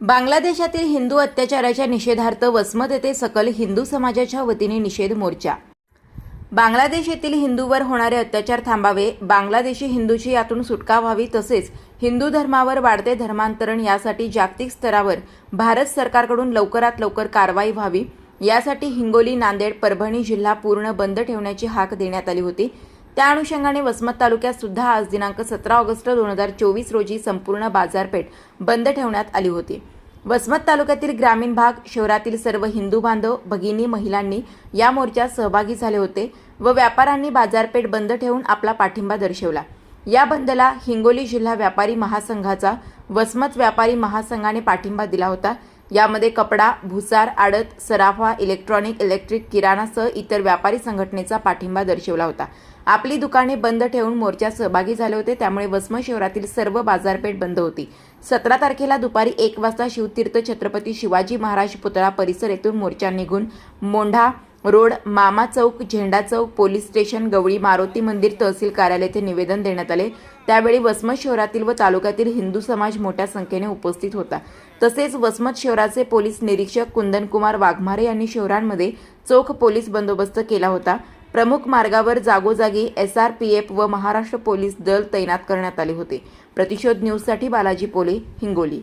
बांगलादेशातील हिंदू अत्याचाराच्या निषेधार्थ वसमत येथे सकल हिंदू समाजाच्या वतीने निषेध मोर्चा. बांगलादेश येथील हिंदूवर होणारे अत्याचार थांबावे बांगलादेशी हिंदूची यातून सुटका व्हावी तसेच हिंदू धर्मावर वाढते धर्मांतरण यासाठी जागतिक स्तरावर भारत सरकारकडून लवकरात लवकर कारवाई व्हावी यासाठी हिंगोली नांदेड परभणी जिल्हा पूर्ण बंद ठेवण्याची हाक देण्यात आली होती. त्या अनुषंगाने वसमत तालुक्यात सुद्धा आज दिनांक सतरा ऑगस्ट दोन हजार चोवीस रोजी संपूर्ण बाजारपेठ बंद ठेवण्यात आली होती. वसमत तालुक्यातील ग्रामीण भाग शहरातील सर्व हिंदू बांधव भगिनी महिलांनी या मोर्चात सहभागी झाले होते व व्यापाऱ्यांनी बाजारपेठ बंद ठेवून आपला पाठिंबा दर्शवला. या बंदला हिंगोली जिल्हा व्यापारी महासंघाचा वसमत व्यापारी महासंघाने पाठिंबा दिला होता. यामध्ये कपडा भुसार आडत सराफा इलेक्ट्रॉनिक इलेक्ट्रिक किराणासह इतर व्यापारी संघटनेचा पाठिंबा दर्शवला होता. आपली दुकाने बंद ठेवून मोर्चात सहभागी झाले होते त्यामुळे वस्म शहरातील सर्व बाजारपेठ बंद होती. सतरा तारखेला दुपारी एक वाजता शिवतीर्थ छत्रपती शिवाजी महाराज पुतळा परिसर येथून मोर्चा निघून मोंढा road Mama Chowk Jhenda Chowk police station Gawli Maruti Mandir तहसील कार्यालय येथे निवेदन देण्यात आले. त्यावेळी वसमत शहरातील व तालुक्यातील हिंदू समाज मोठ्या संख्येने उपस्थित होता. तसेच वसमत शहराचे पोलीस निरीक्षक कुंदनकुमार वाघमारे यांनी शहरांमध्ये चोख पोलीस बंदोबस्त केला होता. प्रमुख मार्गावर जागोजागी एस आर पी एफ व महाराष्ट्र पोलीस दल तैनात करण्यात आले होते. प्रतिशोध न्यूजसाठी बालाजी पोले हिंगोली.